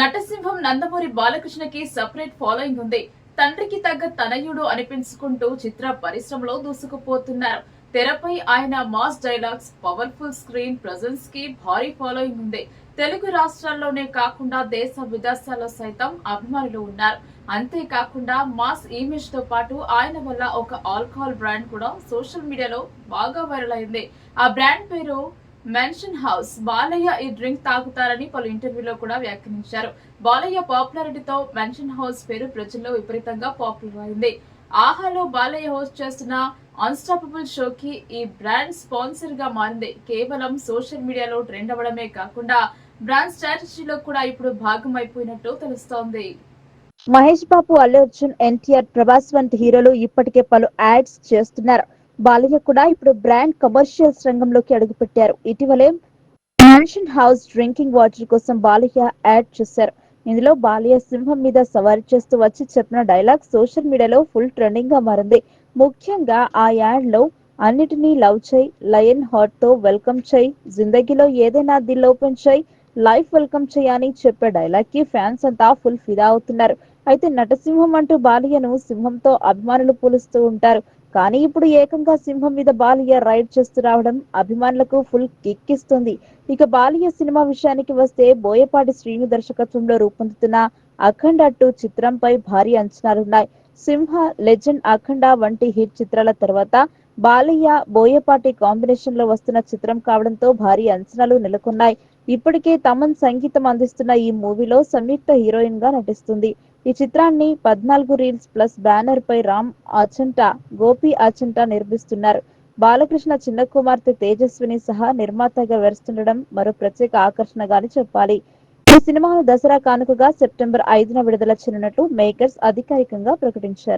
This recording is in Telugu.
నటసింహం నందమూరి బాలకృష్ణకి సపరేట్ ఫాలోయింగ్ ఉంది. తండ్రికి తగ్గ తనయుడు అనిపించుకుంటూ చిత్ర పరిశ్రమలో దూసుకుపోతున్నారు. తెరపై ఆయన మాస్ డైలాగ్స్ పవర్ఫుల్ స్క్రీన్ ప్రజెన్స్కి భారీ ఫాలోయింగ్ ఉంది. తెలుగు రాష్ట్రాల్లోనే కాకుండా దేశ విదేశాల్లో సైతం అభిమానులు ఉన్నారు. అంతేకాకుండా మాస్ ఇమేజ్తో పాటు ఆయన వల్ల ఒక ఆల్కహాల్ బ్రాండ్ కూడా సోషల్ మీడియాలో బాగా వైరల్ అయింది. ఆ బ్రాండ్ పేరు మెన్షన్ హౌస్ బాలయ్య ఈ డ్రింక్ తాగుతారని పలు ఇంటర్వ్యూలో కూడా వ్యాఖ్యానించారు. బాలయ్య పాపులారిటీతో మెన్షన్ హౌస్ పేరు ప్రజల్లో విపరీతంగా పాపులర్ అయింది. ఆహాలో బాలయ్య హోస్ట్ చేస్తున్న అన్స్టాపబుల్ షోకి ఈ బ్రాండ్ స్పాన్సర్గా మారింది. కేవలం సోషల్ మీడియాలో ట్రెండ్ అవ్వడమే కాకుండా బ్రాండ్ స్ట్రాటజీలో కూడా ఇప్పుడు భాగం అయిపోయినట్టు తెలుస్తోంది. మహేష్ బాబు అల్లు అర్జున్ ఎన్టీఆర్ ప్రభాస్ వంటి హీరోలు ఇప్పటికే పలు యాడ్స్ చేస్తున్నారు. బాలయ్య కూడా ఇప్పుడు బ్రాండ్ కమర్షియల్స్ రంగంలోకి అడుగుపెట్టారు. ఇటీవలే మ్యాన్షన్ హౌస్ డ్రింకింగ్ వాటర్ కోసం బాలయ్య యాడ్ చేశారు. ఇందులో బాలయ్య సింహం మీద సవారీ చేస్తూ వచ్చి చెప్పిన డైలాగ్ సోషల్ మీడియాలో ఫుల్ ట్రెండింగ్గా మారింది. ముఖ్యంగా ఆ యాడ్లో అన్నిటినీ లవ్ చేయి లయన్ హార్ట్తో వెల్కమ్ చేయి జిందగీలో ఏదైనా దిల్ ఓపెన్ చేయి లైఫ్ వెల్కమ్ చేయని చెప్పే డైలాగ్కి ఫ్యాన్స్ అంతా ఫుల్ ఫిదా అవుతున్నారు. అయితే నటసింహం అంటూ బాలయ్యను సింహంతో అభిమానులు పోలుస్తూ ఉంటారు. కానీ ఇప్పుడు ఏకంగా సింహం మీద బాలయ్య రైడ్ చేస్తూ రావడం అభిమానులకు ఫుల్ కిక్ ఇస్తుంది ఇక బాలయ్య సినిమా విషయానికి వస్తే బోయపాటి శ్రీను దర్శకత్వంలో రూపొందుతున్న అఖండ టూ చిత్రంపై భారీ అంచనాలున్నాయి సింహ లెజెండ్ అఖండ వంటి హిట్ చిత్రాల తర్వాత బాలయ్య బోయపాటి కాంబినేషన్లో వస్తున్న చిత్రం కావడంతో భారీ అంచనాలు నెలకొన్నాయి. ఇప్పటికే తమన్ సంగీతం అందిస్తున్న ఈ మూవీలో సంయుక్త హీరోయిన్గా నటిస్తుంది. ఈ చిత్రాన్ని పద్నాలుగు రీల్స్ ప్లస్ బ్యానర్ పై రామ్ అచంటా గోపి అచంటా నిర్మిస్తున్నారు. బాలకృష్ణ చిన్న కుమార్తె తేజస్విని సహా నిర్మాతగా వెరుస్తుండడం మరో ప్రత్యేక ఆకర్షణగాని చెప్పాలి. ఈ సినిమాను దసరా కానుకగా సెప్టెంబర్ ఐదున విడుదల చేయనున్నట్లు మేకర్స్ అధికారికంగా ప్రకటించారు.